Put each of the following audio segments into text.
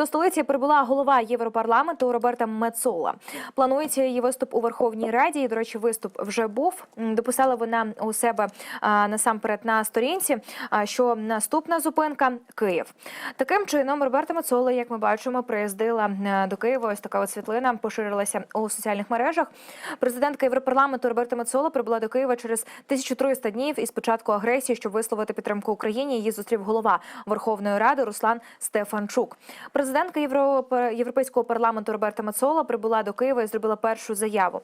До столиці прибула голова Європарламенту Роберта Мецола. Планується її виступ у Верховній Раді. І, до речі, виступ вже був. Дописала вона у себе а, насамперед на сторінці, а, що наступна зупинка Київ. Таким чином, Роберта Мецола, як ми бачимо, приїздила е, до Києва. Ось така от світлина поширилася у соціальних мережах. Президентка Європарламенту Роберта Мецола прибула до Києва через 1300 днів із початку агресії, щоб висловити підтримку Україні. Її зустрів голова Верховної Ради Руслан Стефанчук. Президентка Європейського парламенту Роберта Мецола прибула до Києва і зробила першу заяву.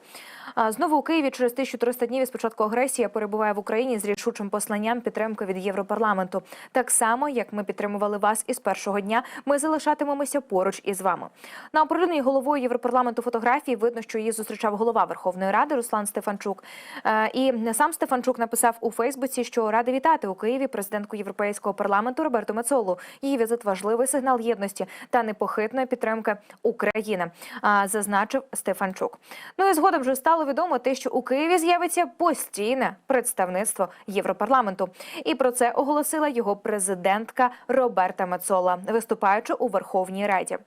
Знову у Києві через 1300 днів із початку агресії перебуває в Україні з рішучим посланням підтримки від Європарламенту. Так само, як ми підтримували вас із першого дня, ми залишатимемося поруч із вами. На оприлюдненій головою Європарламенту фотографії видно, що її зустрічав голова Верховної Ради Руслан Стефанчук. І сам Стефанчук написав у Фейсбуці, що радий вітати у Києві президентку Європейського парламенту Роберту Мецолу. Її візит важливий сигнал єдності та непохитної підтримки України, зазначив Стефанчук. Ну і згодом вже стало відомо те, що у Києві з'явиться постійне представництво Європарламенту. І про це оголосила його президентка Роберта Мецола, виступаючи у Верховній Раді.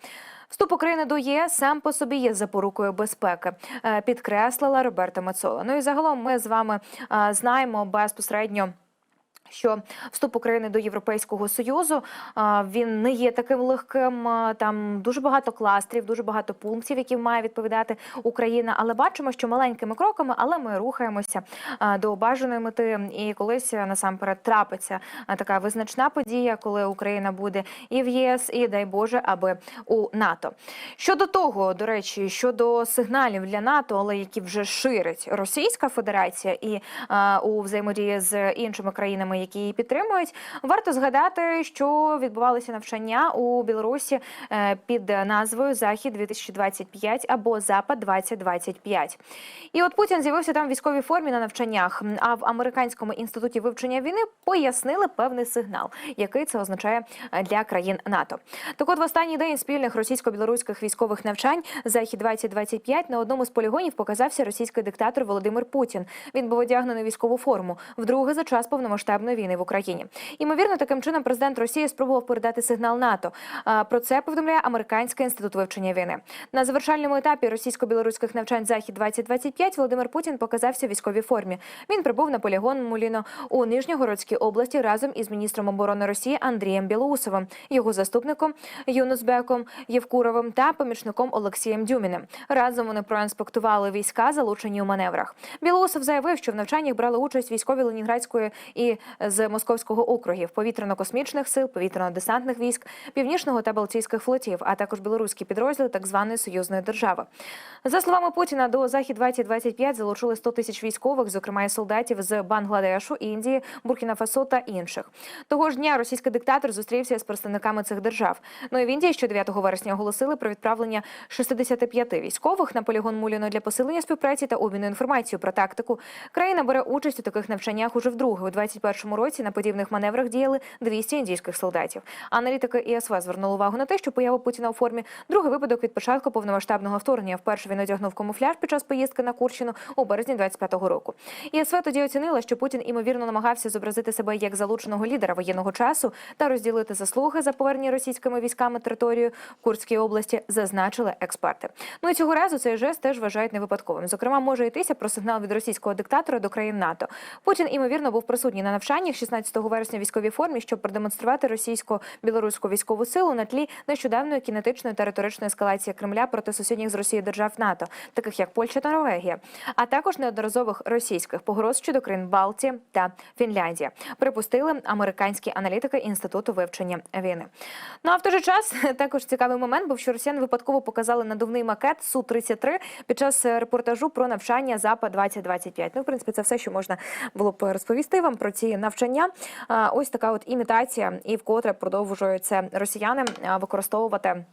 Вступ України до ЄС сам по собі є запорукою безпеки, е, підкреслила Роберта Мецола. Ну і загалом ми з вами е, знаємо безпосередньо. Що вступ України до Європейського союзу він не є таким легким. Там дуже багато кластрів, дуже багато пунктів, які має відповідати Україна. Але бачимо, що маленькими кроками, але ми рухаємося до бажаної мети. І колись насамперед трапиться така визначна подія, коли Україна буде і в ЄС, і дай Боже, аби у НАТО. Щодо того, до речі, щодо сигналів для НАТО, але які вже ширить Російська Федерація і у взаємодії з іншими країнами, які її підтримують, варто згадати, що відбувалися навчання у Білорусі е, під назвою Захід 2025 або Запад 2025 І от Путін з'явився там в військовій формі на навчаннях. А в американському інституті вивчення війни пояснили певний сигнал, який це означає для країн НАТО. Так, от в останній день спільних російсько-білоруських військових навчань Захід 2025 на одному з полігонів показався російський диктатор Володимир Путін. Він був одягнений військову форму вдруге за час повномасштабної війни в Україні. Імовірно, таким чином президент Росії спробував передати сигнал НАТО. Про це повідомляє Американський інститут вивчення війни. На завершальному етапі російсько-білоруських навчань Захід 2025 Володимир Путін показався в військовій формі. Він прибув на полігон Муліно у Нижньогородській області разом із міністром оборони Росії Андрієм Білоусовим, його заступником Юнусбеком Євкуровим та помічником Олексієм Дюміним. Разом вони проінспектували війська, залучені у маневрах. Білоусов заявив, що в навчаннях брали участь військові Ленінградської і з Московського округів, повітряно-космічних сил, повітряно-десантних військ, північного та Балтійських флотів, а також білоруські підрозділи так званої союзної держави. За словами Путіна, до захід 2025 залучили 100 тисяч військових, зокрема і солдатів з Бангладешу, Індії, Буркіна Фасо та інших. Того ж дня російський диктатор зустрівся з представниками цих держав. Ну і в Індії ще 9 вересня оголосили про відправлення 65 військових на полігон Муліно для посилення співпраці та обміну інформацією про тактику. Країна бере участь у таких навчаннях уже вдруге. У 21-му році на подібних маневрах діяли 200 індійських солдатів. Аналітики ІСВ звернули увагу на те, що поява Путіна у формі другий випадок від початку повномасштабного вторгнення. Вперше він одягнув камуфляж під час поїздки на Курщину у березні 25-го року. ІСВ тоді оцінила, що Путін імовірно намагався зобразити себе як залученого лідера воєнного часу та розділити заслуги за повернення російськими військами територію в Курській області, зазначили експерти. Ну і цього разу цей жест теж вважають невипадковим. Зокрема, може йтися про сигнал від російського диктатора до країн НАТО. Путін імовірно був присутній на навчаннях 16 вересня військовій формі, щоб продемонструвати російсько-білоруську військову силу на тлі нещодавної кінетичної та риторичної ескалації Кремля проти сусідніх з Росії держав НАТО, таких як Польща та Норвегія, а також неодноразових російських погроз щодо країн Балтії та Фінляндія. Припустили американські аналітики інституту вивчення війни. Ну а в той же час також цікавий момент був, що росіяни випадково показали надувний макет су 33 під час репортажу про навчання запад 2025 Ну, в принципі, це все, що можна було б розповісти вам про ці навчання. Ось така от імітація, і вкотре продовжуються росіяни використовувати.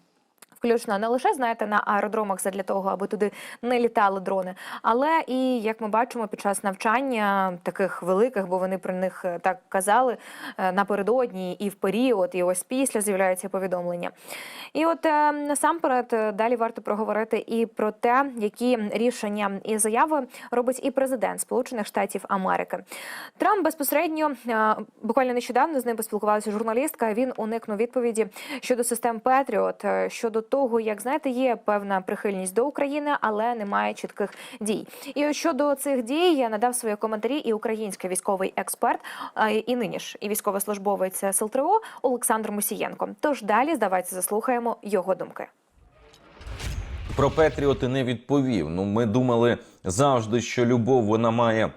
Включно не лише знаєте на аеродромах для того, аби туди не літали дрони, але і як ми бачимо під час навчання таких великих, бо вони про них е, так казали е, напередодні і в період, і ось після з'являються повідомлення. І от е, насамперед далі варто проговорити і про те, які рішення і заяви робить і президент Сполучених Штатів Америки. Трамп безпосередньо буквально нещодавно з ним поспілкувалася журналістка. Він уникнув відповіді щодо систем Петріот, щодо того, як знаєте, є певна прихильність до України, але немає чітких дій. І щодо цих дій я надав свої коментарі і український військовий експерт, і нині ж і військовослужбовець СЛТРО Олександр Мусієнко. Тож далі давайте заслухаємо його думки. Про Петріоти не відповів. Ну, ми думали завжди, що любов вона має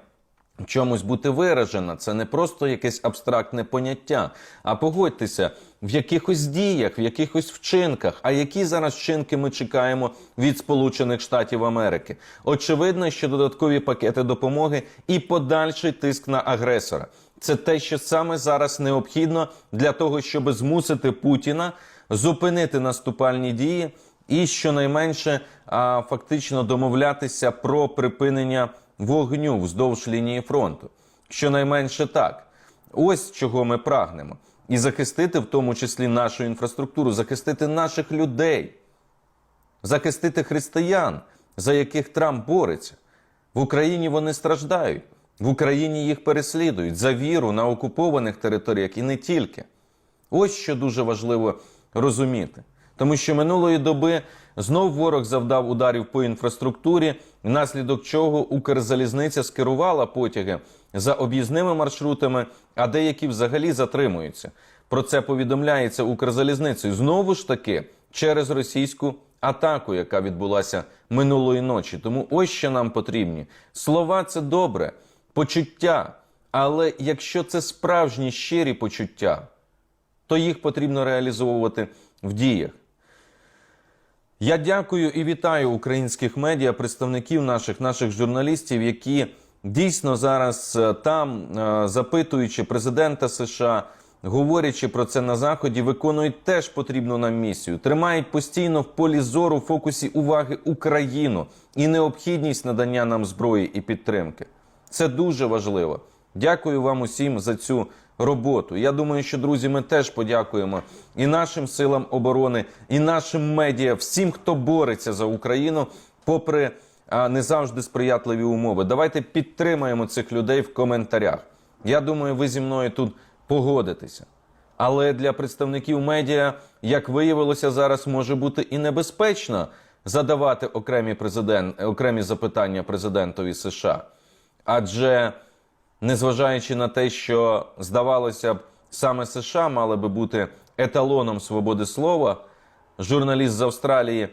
чомусь бути виражена. Це не просто якесь абстрактне поняття. А погодьтеся, в якихось діях, в якихось вчинках. А які зараз вчинки ми чекаємо від Сполучених Штатів Америки? Очевидно, що додаткові пакети допомоги і подальший тиск на агресора. Це те, що саме зараз необхідно для того, щоб змусити Путіна зупинити наступальні дії і щонайменше а, фактично домовлятися про припинення вогню вздовж лінії фронту. Щонайменше так. Ось чого ми прагнемо. І захистити в тому числі нашу інфраструктуру, захистити наших людей, захистити християн, за яких Трамп бореться. В Україні вони страждають, в Україні їх переслідують за віру на окупованих територіях і не тільки. Ось що дуже важливо розуміти. Тому що минулої доби знов ворог завдав ударів по інфраструктурі, внаслідок чого Укрзалізниця скерувала потяги за об'їзними маршрутами, а деякі взагалі затримуються. Про це повідомляється Укрзалізницею. Знову ж таки, через російську атаку, яка відбулася минулої ночі. Тому ось що нам потрібні. Слова це добре, почуття. Але якщо це справжні щирі почуття, то їх потрібно реалізовувати в діях. Я дякую і вітаю українських медіа, представників наших, наших журналістів, які дійсно зараз е, там, е, запитуючи президента США, говорячи про це на заході, виконують теж потрібну нам місію. Тримають постійно в полі зору в фокусі уваги Україну і необхідність надання нам зброї і підтримки. Це дуже важливо. Дякую вам усім за цю роботу. Я думаю, що друзі, ми теж подякуємо і нашим силам оборони, і нашим медіа, всім, хто бореться за Україну, попри не завжди сприятливі умови. Давайте підтримаємо цих людей в коментарях. Я думаю, ви зі мною тут погодитеся. Але для представників медіа, як виявилося, зараз може бути і небезпечно задавати окремі президент, окремі запитання президентові США. Адже незважаючи на те, що здавалося б, саме США мали би бути еталоном свободи слова, журналіст з Австралії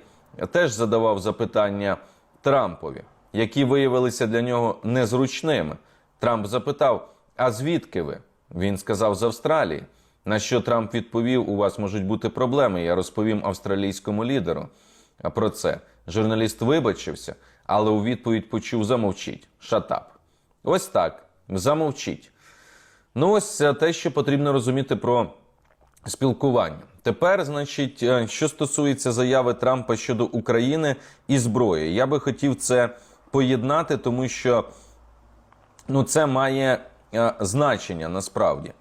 теж задавав запитання Трампові, які виявилися для нього незручними. Трамп запитав: А звідки ви? Він сказав з Австралії. На що Трамп відповів: у вас можуть бути проблеми. Я розповім австралійському лідеру про це. Журналіст вибачився, але у відповідь почув замовчіть. Шатап. Ось так. Замовчіть. Ну, ось те, що потрібно розуміти про спілкування. Тепер, значить, е, що стосується заяви Трампа щодо України і зброї, я би хотів це поєднати, тому що ну, це має е, значення насправді.